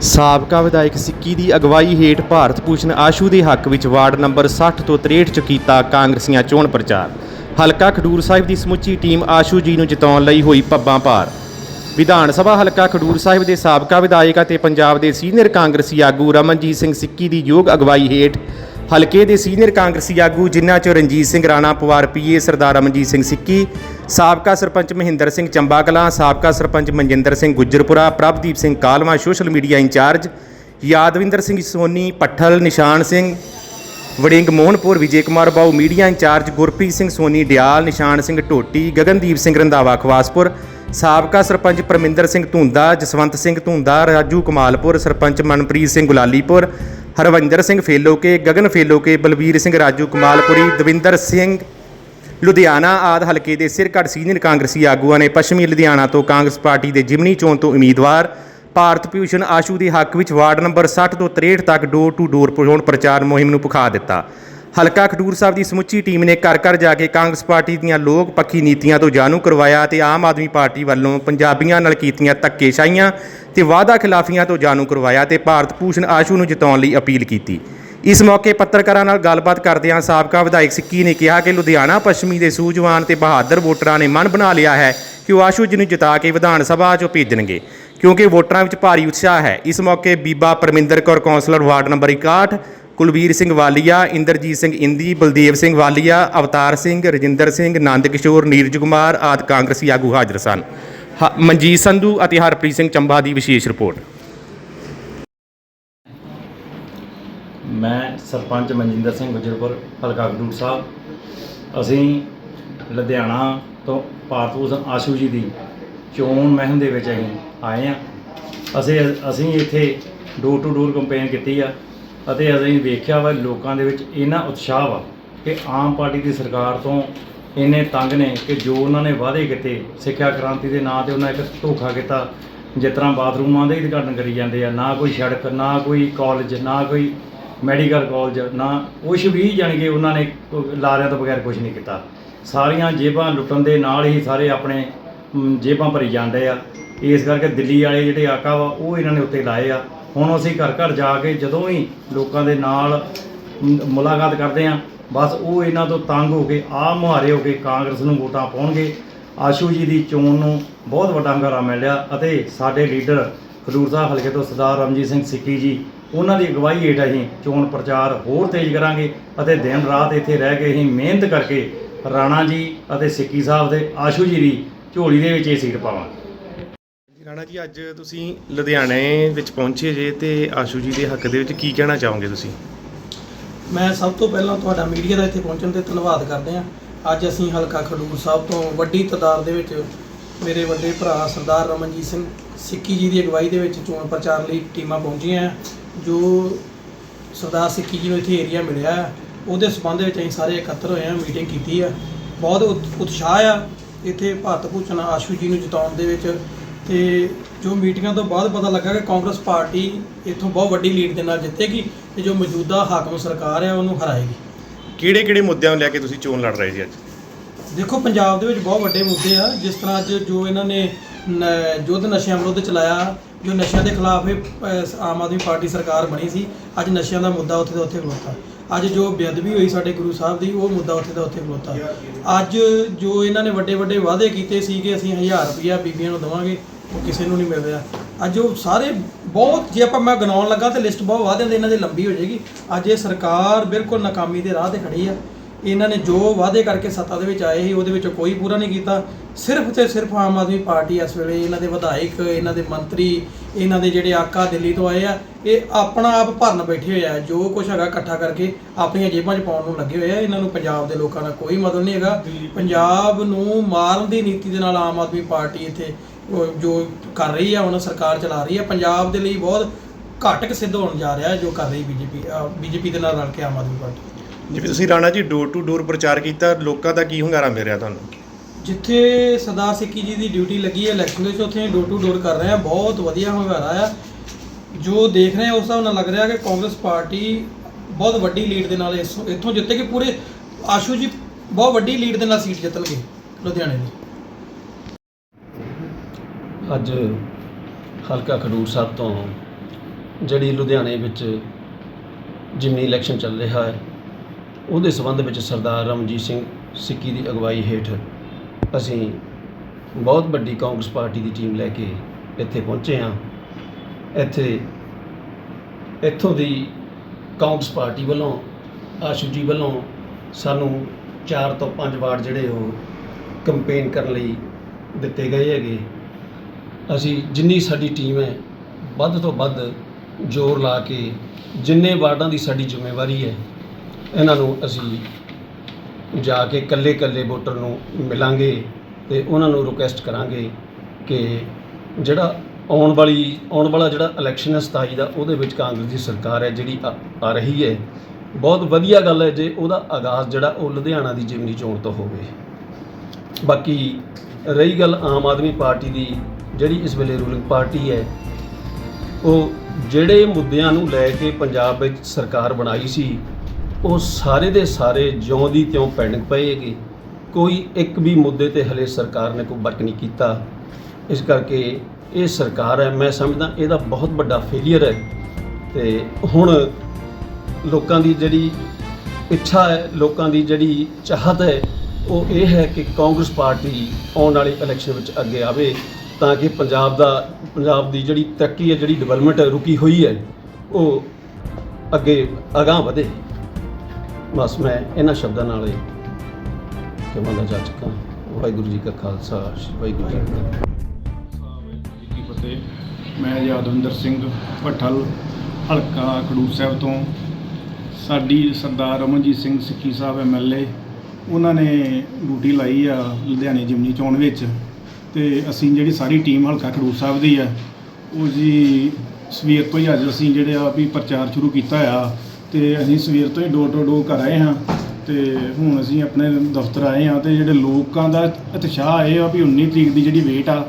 ਸਾਬਕਾ ਵਿਧਾਇਕ ਸਿੱਕੀ ਦੀ ਅਗਵਾਈ ਹੇਠ ਭਾਰਤ ਭੂਸ਼ਣ ਆਸ਼ੂ ਦੇ ਹੱਕ ਵਿੱਚ ਵਾਰਡ ਨੰਬਰ 60 ਤੋਂ 63 ਚ ਕੀਤਾ ਕਾਂਗਰਸੀਆਂ ਚੋਣ ਪ੍ਰਚਾਰ। ਹਲਕਾ ਖਡੂਰ ਸਾਹਿਬ ਦੀ ਸਮੁੱਚੀ ਟੀਮ ਆਸ਼ੂ ਜੀ ਨੂੰ ਜਿਤਾਉਣ ਲਈ ਹੋਈ ਪੱਬਾਂ ਭਾਰ। ਵਿਧਾਨ ਸਭਾ ਹਲਕਾ ਖਡੂਰ ਸਾਹਿਬ ਦੇ ਸਾਬਕਾ ਵਿਧਾਇਕ ਅਤੇ ਪੰਜਾਬ ਦੇ ਸੀਨੀਅਰ ਕਾਂਗਰਸੀ ਆਗੂ ਰਮਨਜੀਤ ਸਿੰਘ ਸਿੱਕੀ ਦੀ ਯੋਗ ਅਗਵਾਈ ਹੇਠ ਹਲਕੇ ਦੇ ਸੀਨੀਅਰ ਕਾਂਗਰਸੀ ਆਗੂ ਜਿਨ੍ਹਾਂ 'ਚ ਰਣਜੀਤ ਸਿੰਘ ਰਾਣਾ, ਪਵਾਰ ਪੀਏ, ਸਰਦਾਰ ਰਮਨਜੀਤ ਸਿੰਘ ਸਿੱਕੀ, ਸਾਬਕਾ ਸਰਪੰਚ ਮਹਿੰਦਰ ਸਿੰਘ ਚੰਬਾ ਕਲਾਂ ਸਾਬਕਾ sarpanch Manjinder Singh Gujjarpura, Prabhdeep Singh Kalwa, social media incharge Yadvinder Singh Soni, Pathal, Nishan Singh, Warring Mohanpur, Vijay Kumar Bau media incharge Gurpreet Singh Soni, Dial, Nishan Singh Dhoti, Gagandeep Singh Randhawa, Khawaspur, ਸਾਬਕਾ ਸਰਪੰਚ ਪਰਮਿੰਦਰ ਸਿੰਘ ਧੁੰਦਾ, ਜਸਵੰਤ ਸਿੰਘ ਧੁੰਦਾ, ਰਾਜੂ ਕਮਾਲਪੁਰ, ਸਰਪੰਚ ਮਨਪ੍ਰੀਤ ਸਿੰਘ ਗੁਲਾਲੀਪੁਰ ਹਰਵਿੰਦਰ ਸਿੰਘ ਫੇਲੋਕੇ, ਗਗਨ ਫੇਲੋਕੇ ਬਲਵੀਰ ਸਿੰਘ, ਰਾਜੂ ਕਮਾਲਪੁਰੀ, ਦਵਿੰਦਰ ਸਿੰਘ, ਲੁਧਿਆਣਾ ਆਦ ਹਲਕੇ ਦੇ ਸਿਰਕੱਢ ਸੀਨੀਅਰ ਕਾਂਗਰਸੀ ਆਗੂਆਂ ਨੇ ਪੱਛਮੀ ਲੁਧਿਆਣਾ ਤੋਂ Congress party ਦੇ ਜਿਮਨੀ ਚੋਣ ਤੋਂ ਉਮੀਦਵਾਰ ਭਾਰਤ ਭੂਸ਼ਣ ਆਸ਼ੂ ਦੇ ਹੱਕ ਵਿੱਚ ਵਾਰਡ ਨੰਬਰ 60 ਤੋਂ 63 ਤੱਕ ਡੋਰ ਟੂ ਡੋਰ ਚੋਣ ਪ੍ਰਚਾਰ ਮੁਹਿੰਮ ਨੂੰ ਪੁਖਾ ਦਿੱਤਾ। ਹਲਕਾ ਖਡੂਰ ਸਾਹਿਬ ਦੀ ਸਮੁੱਚੀ ਟੀਮ ਨੇ ਘਰ ਘਰ ਜਾ ਕੇ ਕਾਂਗਰਸ ਪਾਰਟੀ ਦੀਆਂ ਲੋਕ ਪੱਖੀ ਨੀਤੀਆਂ ਤੋਂ ਜਾਣੂ ਕਰਵਾਇਆ ਤੇ ਆਮ ਆਦਮੀ ਪਾਰਟੀ ਵੱਲੋਂ ਪੰਜਾਬੀਆਂ ਨਾਲ ਕੀਤੀਆਂ ਧੱਕੇਸ਼ਾਹੀਆਂ ਤੇ ਵਾਅਦਾ ਖਿਲਾਫੀਆਂ ਤੋਂ ਜਾਣੂ ਕਰਵਾਇਆ ਤੇ ਭਾਰਤ ਭੂਸ਼ਣ ਆਸ਼ੂ ਨੂੰ ਜਿਤਾਉਣ ਲਈ ਅਪੀਲ ਕੀਤੀ। ਇਸ ਮੌਕੇ ਪੱਤਰਕਾਰਾਂ ਨਾਲ ਗੱਲਬਾਤ ਕਰਦਿਆਂ ਸਾਬਕਾ ਵਿਧਾਇਕ ਸਿੱਕੀ ਨੇ ਕਿਹਾ ਕਿ ਲੁਧਿਆਣਾ ਪੱਛਮੀ ਦੇ ਸੂਝਵਾਨ ਤੇ ਬਹਾਦਰ ਵੋਟਰਾਂ ਨੇ ਮਨ ਬਣਾ ਲਿਆ ਹੈ ਕਿ ਉਹ ਆਸ਼ੂ ਜੀ ਨੂੰ ਜਿਤਾ ਕੇ ਵਿਧਾਨ ਸਭਾ 'ਚੋਂ ਭੇਜਣਗੇ, ਕਿਉਂਕਿ ਵੋਟਰਾਂ ਵਿੱਚ ਭਾਰੀ ਉਤਸ਼ਾਹ ਹੈ। ਇਸ ਮੌਕੇ ਬੀਬਾ Parminder Kaur, councillor ward number 61 Kulvir Singh Walia, Inderjit Singh Indi, Baldev Singh Walia, Avtar Singh, Rajinder Singh Nand Kishore Neeraj Kumar ਆਦਿ ਕਾਂਗਰਸੀ ਆਗੂ ਹਾਜ਼ਰ ਸਨ। ਹ- ਮਨਜੀਤ ਸੰਧੂ ਅਤੇ ਹਰਪ੍ਰੀਤ ਸਿੰਘ ਚੰਬਾ ਦੀ ਵਿਸ਼ੇਸ਼ ਰਿਪੋਰਟ। ਮੈਂ ਸਰਪੰਚ ਮਨਜਿੰਦਰ ਸਿੰਘ ਗੁਜਰਪੁਰ, ਹਲਕਾ ਖਡੂਰ ਸਾਹਿਬ। ਅਸੀਂ ਲੁਧਿਆਣਾ ਤੋਂ ਭਾਰਤ ਭੂਸ਼ਣ ਆਸ਼ੂ ਜੀ ਦੀ ਚੋਣ ਮਹਿਮ ਦੇ ਵਿੱਚ ਅਸੀਂ ਆਏ ਆ ਅਸੀਂ ਅਸੀਂ ਇੱਥੇ ਡੋਰ ਟੂ ਡੋਰ ਕੰਪੇਨ ਕੀਤੀ ਆ। ਅਤੇ ਅਸੀਂ ਵੇਖਿਆ ਵਾ ਲੋਕਾਂ ਦੇ ਵਿੱਚ ਇੰਨਾ ਉਤਸ਼ਾਹ ਵਾ ਕਿ ਆਮ ਪਾਰਟੀ ਦੀ ਸਰਕਾਰ ਤੋਂ ਇੰਨੇ ਤੰਗ ਨੇ ਕਿ ਜੋ ਉਹਨਾਂ ਨੇ ਵਾਅਦੇ ਕੀਤੇ ਸਿੱਖਿਆ ਕ੍ਰਾਂਤੀ ਦੇ ਨਾਂ ਤੇ ਉਹਨਾਂ ਇੱਕ ਧੋਖਾ ਕੀਤਾ, ਜਿਸ ਤਰ੍ਹਾਂ ਬਾਥਰੂਮਾਂ ਦੇ ਉਦਘਾਟਨ ਕਰੀ ਜਾਂਦੇ ਆ, ਨਾ ਕੋਈ ਸੜਕ, ਨਾ ਕੋਈ ਕਾਲਜ ਨਾ ਕੋਈ ਮੈਡੀਕਲ ਕਾਲਜ ਨਾ ਕੁਛ ਵੀ, ਜਾਣੀ ਕਿ ਉਹਨਾਂ ਨੇ ਲਾਰਿਆਂ ਤੋਂ ਬਗੈਰ ਕੁਝ ਨਹੀਂ ਕੀਤਾ। ਸਾਰੀਆਂ ਜੇਬਾਂ ਲੁੱਟਣ ਦੇ ਨਾਲ ਹੀ ਸਾਰੇ ਆਪਣੇ ਜੇਬਾਂ ਭਰੀ ਜਾਂਦੇ ਆ। ਇਸ ਕਰਕੇ ਦਿੱਲੀ ਵਾਲੇ ਜਿਹੜੇ ਆਕਾ ਵਾ, ਉਹ ਇਹਨਾਂ ਨੇ ਉੱਤੇ ਲਾਏ ਆ। ਹੁਣ ਅਸੀਂ ਘਰ ਘਰ ਜਾ ਕੇ ਜਦੋਂ ਵੀ ਲੋਕਾਂ ਦੇ ਨਾਲ ਮੁਲਾਕਾਤ ਕਰਦੇ ਆ ਬਸ ਉਹ ਇਹਨਾਂ ਤੋਂ ਤੰਗ ਹੋ ਕੇ ਆ ਮੁਹਾਰੇ ਹੋ ਕੇ ਕਾਂਗਰਸ ਨੂੰ ਵੋਟਾਂ ਪਾਉਣਗੇ। ਆਸ਼ੂ ਜੀ ਦੀ ਚੋਣ ਨੂੰ ਬਹੁਤ ਵੱਡਾ ਹੰਗਾਰਾ ਮਿਲਿਆ ਅਤੇ ਸਾਡੇ ਲੀਡਰ ਖਡੂਰ ਸਾਹਿਬ ਹਲਕੇ ਤੋਂ ਸਰਦਾਰ ਰਮਜੀਤ ਸਿੰਘ ਸਿੱਕੀ ਜੀ, ਉਹਨਾਂ ਦੀ ਅਗਵਾਈ ਹੇਠ ਅਸੀਂ ਚੋਣ ਪ੍ਰਚਾਰ ਹੋਰ ਤੇਜ਼ ਕਰਾਂਗੇ ਅਤੇ ਦਿਨ ਰਾਤ ਇੱਥੇ ਰਹਿ ਕੇ ਅਸੀਂ ਮਿਹਨਤ ਕਰਕੇ ਰਾਣਾ ਜੀ ਅਤੇ ਸਿੱਕੀ ਸਾਹਿਬ ਦੇ ਆਸ਼ੂ ਜੀ ਦੀ ਝੋਲੀ ਦੇ ਵਿੱਚ ਇਹ ਸੀਟ ਪਾਵਾਂਗੇ। ਰਾਣਾ ਜੀ ਅੱਜ ਤੁਸੀਂ ਲੁਧਿਆਣੇ ਵਿੱਚ ਪਹੁੰਚੇ ਜੇ ਤੇ ਆਸ਼ੂ ਜੀ ਦੇ ਹੱਕ ਦੇ ਵਿੱਚ ਕੀ ਕਹਿਣਾ ਚਾਹੋਗੇ ਤੁਸੀਂ? ਮੈਂ ਸਭ ਤੋਂ ਪਹਿਲਾਂ ਤੁਹਾਡਾ ਮੀਡੀਆ ਦਾ ਇੱਥੇ ਪਹੁੰਚਣ ਤੇ ਧੰਨਵਾਦ ਕਰਦੇ ਹਾਂ। ਅੱਜ ਅਸੀਂ ਹਲਕਾ ਖਡੂਰ ਸਾਹਿਬ ਤੋਂ ਵੱਡੀ ਤਾਦਾਦ ਦੇ ਵਿੱਚ ਮੇਰੇ ਵੱਡੇ ਭਰਾ ਸਰਦਾਰ ਰਮਨਜੀਤ ਸਿੰਘ ਸਿੱਕੀ ਜੀ ਦੀ ਅਗਵਾਈ ਦੇ ਵਿੱਚ ਚੋਣ ਪ੍ਰਚਾਰ ਲਈ ਟੀਮਾਂ ਪਹੁੰਚੀਆਂ ਜੋ ਸਰਦਾਰ ਸਿੱਕੀ ਜੀ ਨੂੰ ਇੱਥੇ ਏਰੀਆ ਮਿਲਿਆ ਹੈ, ਉਹਦੇ ਸਬੰਧ ਵਿੱਚ ਅਸੀਂ ਸਾਰੇ ਇਕੱਤਰ ਹੋਏ ਹਾਂ ਮੀਟਿੰਗ ਕੀਤੀ ਆ ਬਹੁਤ ਉਤ- ਉਤਸ਼ਾਹ ਆ ਇੱਥੇ ਭਾਰਤ ਭੂਸ਼ਣ ਆਸ਼ੂ ਜੀ ਨੂੰ ਜਿਤਾਉਣ ਦੇ ਵਿੱਚ। ਤੇ ਜੋ ਮੀਟਿੰਗਾਂ ਤੋਂ ਬਾਅਦ ਪਤਾ ਲੱਗਾ ਕਿ ਕਾਂਗਰਸ ਪਾਰਟੀ ਇੱਥੋਂ ਬਹੁਤ ਵੱਡੀ ਲੀਡ ਦੇ ਨਾਲ ਜਿੱਤੇਗੀ ਤੇ ਜੋ ਮੌਜੂਦਾ ਹਾਕਮ ਸਰਕਾਰ ਹੈ ਉਹਨੂੰ ਹਰਾਏਗੀ। ਕਿਹੜੇ ਕਿਹੜੇ ਮੁੱਦਿਆਂ ਨੂੰ ਲੈ ਕੇ ਤੁਸੀਂ ਚੋਣ ਲੜ ਰਹੇ ਜੀ ਅੱਜ? ਦੇਖੋ ਪੰਜਾਬ ਦੇ ਵਿੱਚ ਬਹੁਤ ਵੱਡੇ ਮੁੱਦੇ ਆ। ਜਿਸ ਤਰ੍ਹਾਂ ਅੱਜ ਜੋ ਇਹਨਾਂ ਨੇ ਯੁੱਧ ਨਸ਼ਿਆਂ ਵਿਰੁੱਧ ਚਲਾਇਆ ਜੋ ਨਸ਼ਿਆਂ ਦੇ ਖਿਲਾਫ ਇਹ ਆਮ ਆਦਮੀ ਪਾਰਟੀ ਸਰਕਾਰ ਬਣੀ ਸੀ ਅੱਜ ਨਸ਼ਿਆਂ ਦਾ ਮੁੱਦਾ ਉੱਥੇ ਦਾ ਉੱਥੇ ਖਲੋਤਾ। ਅੱਜ ਜੋ ਬੇਅਦਬੀ ਹੋਈ ਸਾਡੇ ਗੁਰੂ ਸਾਹਿਬ ਦੀ ਉਹ ਮੁੱਦਾ ਉੱਥੇ ਦਾ ਉੱਥੇ ਖਲੋਤਾ। ਅੱਜ ਜੋ ਇਹਨਾਂ ਨੇ ਵੱਡੇ ਵੱਡੇ ਵਾਅਦੇ ਕੀਤੇ ਸੀ ਕਿ ਅਸੀਂ 1000 ਰੁਪਇਆ ਬੀਬੀਆਂ ਨੂੰ ਦੇਵਾਂਗੇ ਉਹ ਕਿਸੇ ਨੂੰ ਨਹੀਂ ਮਿਲ ਰਿਹਾ ਅੱਜ ਉਹ ਸਾਰੇ ਬਹੁਤ ਜੇ ਆਪਾਂ ਮੈਂ ਗਿਣਾਉਣ ਲੱਗਾ ਤੇ ਲਿਸਟ ਬਹੁਤ ਵਾਅਦਿਆਂ ਦੀ ਇਹਨਾਂ ਦੀ ਲੰਬੀ ਹੋ ਜਾਏਗੀ। ਅੱਜ ਇਹ ਸਰਕਾਰ ਬਿਲਕੁਲ ਨਾਕਾਮੀ ਦੇ ਰਾਹ ਤੇ ਖੜੀ ਆ। ਇਹਨਾਂ ਨੇ ਜੋ ਵਾਅਦੇ ਕਰਕੇ ਸੱਤਾ ਦੇ ਵਿੱਚ ਆਏ ਸੀ ਉਹਦੇ ਵਿੱਚੋਂ ਕੋਈ ਪੂਰਾ ਨਹੀਂ ਕੀਤਾ। ਸਿਰਫ ਤੇ ਸਿਰਫ ਆਮ ਆਦਮੀ ਪਾਰਟੀ ਇਸ ਵੇਲੇ ਇਹਨਾਂ ਦੇ ਵਿਧਾਇਕ ਇਹਨਾਂ ਦੇ ਮੰਤਰੀ ਇਹਨਾਂ ਦੇ ਜਿਹੜੇ ਆਕਾ ਦਿੱਲੀ ਤੋਂ ਆਏ ਆ ਇਹ ਆਪਣਾ ਆਪ ਭਰਨ ਬੈਠੇ ਹੋਏ ਆ। ਜੋ ਕੁਝ ਹੈਗਾ ਇਕੱਠਾ ਕਰਕੇ ਆਪਣੀਆਂ ਜੇਬਾਂ 'ਚ ਪਾਉਣ ਨੂੰ ਲੱਗੇ ਹੋਏ ਆ। ਇਹਨਾਂ ਨੂੰ ਪੰਜਾਬ ਦੇ ਲੋਕਾਂ ਦਾ ਕੋਈ ਮਤਲਬ ਨਹੀਂ ਹੈਗਾ। ਪੰਜਾਬ ਨੂੰ ਮਾਰਨ ਦੀ ਨੀਤੀ ਦੇ ਨਾਲ ਆਮ ਆਦਮੀ ਪਾਰਟੀ ਇੱਥੇ ਜੋ ਕਰ ਰਹੀ ਆ ਹੁਣ ਸਰਕਾਰ ਚਲਾ ਰਹੀ ਆ ਪੰਜਾਬ ਦੇ ਲਈ ਬਹੁਤ ਘਾਤਕ ਸਿੱਧ ਹੋਣ ਜਾ ਰਿਹਾ ਹੈ ਜੋ ਕਰ ਰਹੀ ਬੀਜੇਪੀ ਬੀਜੇਪੀ ਦੇ ਨਾਲ ਰਲ ਕੇ ਆਮ ਆਦਮੀ ਪਾਰਟੀ। ਜਿਵੇਂ ਤੁਸੀਂ Rana ji door to door ਪ੍ਰਚਾਰ ਕੀਤਾ ਲੋਕਾਂ ਦਾ ਕੀ ਹੁੰਗਾਰਾ ਮਿਲ ਰਿਹਾ ਤੁਹਾਨੂੰ? ਜਿੱਥੇ ਸਰਦਾਰ ਸਿੱਕੀ ਜੀ ਦੀ ਡਿਊਟੀ ਲੱਗੀ ਹੈ ਇਲੈਕਸ਼ਨ ਦੇ ਵਿੱਚ ਉੱਥੇ ਡੋਰ ਟੂ ਡੋਰ ਕਰ ਰਹੇ ਆ ਬਹੁਤ ਵਧੀਆ ਹੁੰਗਾਰਾ ਆ। ਜੋ ਦੇਖ ਰਹੇ ਉਸ ਹਿਸਾਬ ਨਾਲ ਲੱਗ ਰਿਹਾ ਕਿ ਕਾਂਗਰਸ ਪਾਰਟੀ ਬਹੁਤ ਵੱਡੀ ਲੀਡ ਦੇ ਨਾਲ ਇਸ- ਇੱਥੋਂ ਜਿੱਤੇਗੀ ਪੂਰੇ ਆਸ਼ੂ ਜੀ ਬਹੁਤ ਵੱਡੀ ਲੀਡ ਦੇ ਨਾਲ ਸੀਟ ਜਿੱਤਣਗੇ ਲੁਧਿਆਣੇ ਦੀ। ਅੱਜ ਹਲਕਾ ਖਡੂਰ ਸਾਹਿਬ ਤੋਂ ਜਿਹੜੀ ਲੁਧਿਆਣੇ ਵਿੱਚ ਜਿਮਨੀ ਇਲੈਕਸ਼ਨ ਚੱਲ ਰਿਹਾ ਹੈ, ਉਹਦੇ ਸੰਬੰਧ ਵਿੱਚ ਸਰਦਾਰ ਰਮਜੀਤ ਸਿੰਘ ਸਿੱਕੀ ਦੀ ਅਗਵਾਈ ਹੇਠ ਅਸੀਂ ਬਹੁਤ ਵੱਡੀ ਕਾਂਗਰਸ ਪਾਰਟੀ ਦੀ ਟੀਮ ਲੈ ਕੇ ਇੱਥੇ ਪਹੁੰਚੇ ਹਾਂ। ਇੱਥੇ ਇੱਥੋਂ ਦੀ ਕਾਂਗਰਸ ਪਾਰਟੀ ਵੱਲੋਂ, ਆਸ਼ੂ ਜੀ ਵੱਲੋਂ ਸਾਨੂੰ 4 ਤੋਂ 5 ਵਾਰਡ ਜਿਹੜੇ ਉਹ ਕੰਪੇਨ ਕਰਨ ਲਈ ਦਿੱਤੇ ਗਏ ਹੈਗੇ। ਅਸੀਂ ਜਿੰਨੀ ਸਾਡੀ ਟੀਮ ਹੈ, ਵੱਧ ਤੋਂ ਵੱਧ ਜ਼ੋਰ ਲਾ ਕੇ ਜਿੰਨੇ ਵਾਰਡਾਂ ਦੀ ਸਾਡੀ ਜ਼ਿੰਮੇਵਾਰੀ ਹੈ, ਇਹਨਾਂ ਨੂੰ ਅਸੀਂ ਜਾ ਕੇ ਇਕੱਲੇ ਇਕੱਲੇ ਵੋਟਰ ਨੂੰ ਮਿਲਾਂਗੇ ਤੇ ਉਹਨਾਂ ਨੂੰ ਰਿਕੁਐਸਟ ਕਰਾਂਗੇ ਕਿ ਜਿਹੜਾ ਆਉਣ ਵਾਲੀ, ਆਉਣ ਵਾਲਾ ਜਿਹੜਾ ਇਲੈਕਸ਼ਨ ਹੈ 27 ਦਾ, ਉਹਦੇ ਵਿੱਚ ਕਾਂਗਰਸ ਦੀ ਸਰਕਾਰ ਹੈ ਜਿਹੜੀ ਆ- ਆ ਰਹੀ ਹੈ। ਬਹੁਤ ਵਧੀਆ ਗੱਲ ਹੈ, ਜੇ ਉਹਦਾ ਆਗਾਜ਼ ਜਿਹੜਾ ਉਹ ਲੁਧਿਆਣਾ ਦੀ ਜਿਮਨੀ ਚੋਣ ਤੋਂ ਹੋਵੇ। ਬਾਕੀ ਰਹੀ ਗੱਲ ਆਮ ਆਦਮੀ ਪਾਰਟੀ ਦੀ ਜਿਹੜੀ ਇਸ ਵੇਲੇ ਰੂਲਿੰਗ ਪਾਰਟੀ ਹੈ, ਉਹ ਜਿਹੜੇ ਮੁੱਦਿਆਂ ਨੂੰ ਲੈ ਕੇ ਪੰਜਾਬ ਵਿੱਚ ਸਰਕਾਰ ਬਣਾਈ ਸੀ, ਉਹ ਸਾਰੇ ਦੇ ਸਾਰੇ ਜਿਉਂ ਦੀ ਤਿਉਂ ਪੈਂਡਿੰਗ ਪਏ ਕੋਈ ਇੱਕ ਵੀ ਮੁੱਦੇ ਤੇ ਹਲੇ ਸਰਕਾਰ ਨੇ ਕੋਈ ਵਰਕ ਨਹੀਂ ਕੀਤਾ। ਇਸ ਕਰਕੇ ਇਹ ਸਰਕਾਰ ਹੈ, ਮੈਂ ਸਮਝਦਾ ਇਹਦਾ ਬਹੁਤ ਵੱਡਾ ਫੇਲੀਅਰ ਹੈ। ਤੇ ਹੁਣ ਲੋਕਾਂ ਦੀ ਜਿਹੜੀ ਇੱਛਾ ਹੈ, ਲੋਕਾਂ ਦੀ ਜਿਹੜੀ ਚਾਹਤ ਹੈ, ਉਹ ਇਹ ਹੈ ਕਿ ਕਾਂਗਰਸ ਪਾਰਟੀ ਆਉਣ ਵਾਲੇ ਇਲੈਕਸ਼ਨ ਵਿੱਚ ਅੱਗੇ ਆਵੇ। ਤਾਂ ਕਿ ਪੰਜਾਬ ਦਾ, ਪੰਜਾਬ ਦੀ ਜਿਹੜੀ ਤਰੱਕੀ ਹੈ, ਜਿਹੜੀ ਡਿਵੈਲਪਮੈਂਟ ਹੈ, ਰੁਕੀ ਹੋਈ ਹੈ, ਉਹ ਅੱਗੇ ਅਗਾਂਹ ਵਧੇ। ਬਸ ਮੈਂ ਇਹਨਾਂ ਸ਼ਬਦਾਂ ਨਾਲ ਹੀ ਕਹਾਂਗਾ ਜਾ ਚੁੱਕਾ ਵਾਹਿਗੁਰੂ ਜੀ ਕਾ ਖਾਲਸਾ, ਵਾਹਿਗੁਰੂ ਜੀ ਕੀ ਫਤਿਹ। ਵਾਹਿਗੁਰੂ ਜੀ ਕੀ ਫਤਿਹ ਮੈਂ ਯਾਦਵਿੰਦਰ ਸਿੰਘ ਭੱਠਲ, ਹਲਕਾ ਖਡੂਰ ਸਾਹਿਬ ਤੋਂ। ਸਾਡੀ ਸਰਦਾਰ ਰਮਨਜੀਤ ਸਿੰਘ ਸਿੱਖੀ ਸਾਹਿਬ ਐਮਐਲਏ ਉਹਨਾਂ ਨੇ ਡਿਊਟੀ ਲਾਈ ਆ ਲੁਧਿਆਣੇ ਜਿਮਨੀ ਚੋਣ ਵਿੱਚ। ਤੇ ਅਸੀਂ ਜਿਹੜੀ ਸਾਰੀ ਟੀਮ ਹਲਕਾ ਖਡੂਰ ਸਾਹਿਬ ਦੀ ਆ ਉਹ ਜੀ ਸਵੇਰ ਤੋਂ ਹੀ ਅੱਜ ਅਸੀਂ ਜਿਹੜੇ ਆ ਵੀ ਪ੍ਰਚਾਰ ਸ਼ੁਰੂ ਕੀਤਾ ਆ ਤੇ ਅਸੀਂ ਸਵੇਰ ਤੋਂ ਹੀ ਡੋਰ ਟੂ ਡੋਰ ਕਰ ਆਏ ਹਾਂ ਤੇ ਹੁਣ ਅਸੀਂ ਆਪਣੇ ਦਫ਼ਤਰ ਆਏ ਹਾਂ ਤੇ ਜਿਹੜੇ ਲੋਕਾਂ ਦਾ ਉਤਸ਼ਾਹ ਇਹ ਆ ਵੀ 19 ਤਰੀਕ ਦੀ ਜਿਹੜੀ ਵੇਟ ਆ,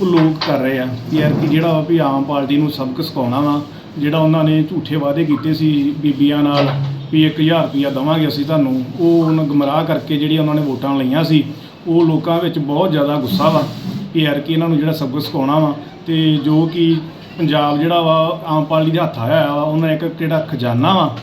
ਉਹ ਲੋਕ ਕਰ ਰਹੇ ਆ ਕਿ ਯਾਰ ਕਿ ਜਿਹੜਾ ਵਾ ਵੀ ਆਮ ਪਾਰਟੀ ਨੂੰ ਸਬਕ ਸਿਖਾਉਣਾ ਵਾ, ਜਿਹੜਾ ਉਹਨਾਂ ਨੇ ਝੂਠੇ ਵਾਅਦੇ ਕੀਤੇ ਸੀ ਬੀਬੀਆਂ ਨਾਲ ਵੀ 1000 ਰੁਪਇਆ ਦਵਾਂਗੇ ਅਸੀਂ ਤੁਹਾਨੂੰ, ਉਹ ਉਹਨਾਂ ਗਮਰਾਹ ਕਰਕੇ ਜਿਹੜੀ ਉਹਨਾਂ ਨੇ ਵੋਟਾਂ ਲਈਆਂ ਸੀ ਉਹ ਲੋਕਾਂ ਵਿੱਚ ਬਹੁਤ ਜ਼ਿਆਦਾ ਗੁੱਸਾ ਵਾ ਕਿ ਯਾਰ ਕਿ ਇਹਨਾਂ ਨੂੰ ਜਿਹੜਾ ਸਬਕ ਸਿਖਾਉਣਾ ਵਾ ਤੇ ਜੋ ਕਿ ਪੰਜਾਬ ਜਿਹੜਾ ਵਾ, ਆਮ ਪਾਰਟੀ ਦੇ ਹੱਥ ਆਇਆ ਵਾ, ਉਹਨਾਂ ਇੱਕ ਕਿਹੜਾ ਖਜ਼ਾਨਾ ਵਾ,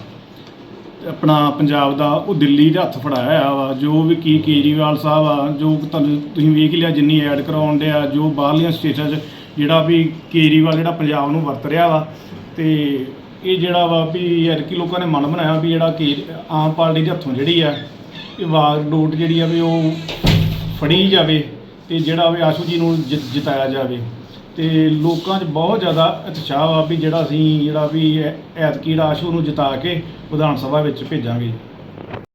ਆਪਣਾ ਪੰਜਾਬ ਦਾ, ਉਹ ਦਿੱਲੀ ਦੇ ਹੱਥ ਫੜਾਇਆ ਹੋਇਆ ਵਾ, ਜੋ ਵੀ ਕੀ ਕੇਜਰੀਵਾਲ ਸਾਹਿਬ ਆ, ਜੋ ਤੁਹਾਨੂੰ, ਤੁਸੀਂ ਵੇਖ ਲਿਆ ਜਿੰਨੀ ਐਡ ਕਰਾਉਣ ਦੇ ਆ ਜੋ ਬਾਹਰਲੀਆਂ ਸਟੇਟਾਂ 'ਚ ਜਿਹੜਾ ਵੀ ਕੇਜਰੀਵਾਲ ਜਿਹੜਾ ਪੰਜਾਬ ਨੂੰ ਵਰਤ ਰਿਹਾ ਵਾ, ਤੇ ਇਹ ਜਿਹੜਾ ਵਾ ਵੀ ਯਾਰ ਕਿ ਲੋਕਾਂ ਨੇ ਮਨ ਬਣਾਇਆ ਵੀ ਜਿਹੜਾ ਕਿ, ਆਮ ਪਾਰਟੀ ਦੇ ਹੱਥੋਂ ਜਿਹੜੀ ਆ, ਇਹ ਵਾਗ ਡੋਟ ਜਿਹੜੀ ਆ ਵੀ ਉਹ ਫੜੀ ਜਾਵੇ ਤੇ ਜਿਹੜਾ ਵੀ ਆਸ਼ੂ ਜੀ ਨੂੰ ਜਿ- ਜਿਤਾਇਆ ਜਾਵੇ। ਤੇ ਲੋਕਾਂ 'ਚ ਬਹੁਤ ਜ਼ਿਆਦਾ ਉਤਸ਼ਾਹ ਆ ਵੀ ਜਿਹੜਾ ਅਸੀਂ ਜਿਹੜਾ ਵੀ ਐਤਕੀ ਜਿਹੜਾ ਆਸ਼ੂ ਨੂੰ ਜਿਤਾ ਕੇ ਵਿਧਾਨ ਸਭਾ ਵਿੱਚ ਭੇਜਾਂਗੇ।